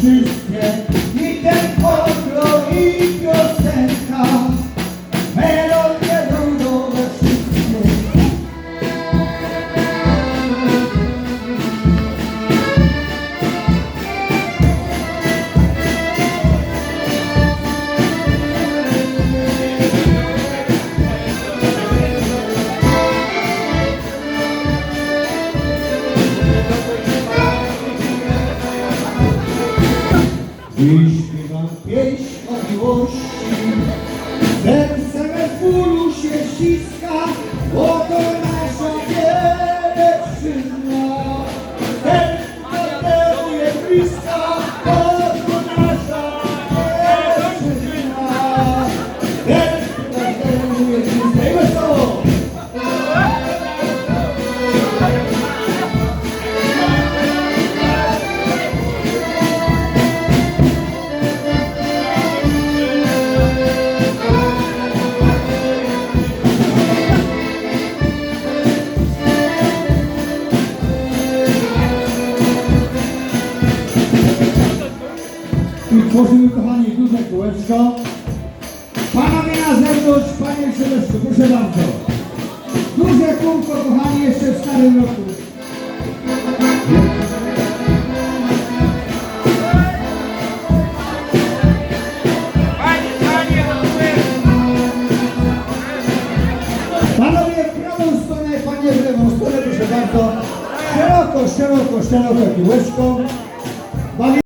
嗯 I śpiewam pieśń o miłości. I tworzymy, kochani, duże kółeczko. Panowie na zewnątrz, panie Sylwestru, proszę bardzo. Duże kółko, kochani, jeszcze w starym roku. Panowie w prawą stronę, panie w lewą stronę, proszę bardzo. Szeroko, szeroko, szeroko. Bawi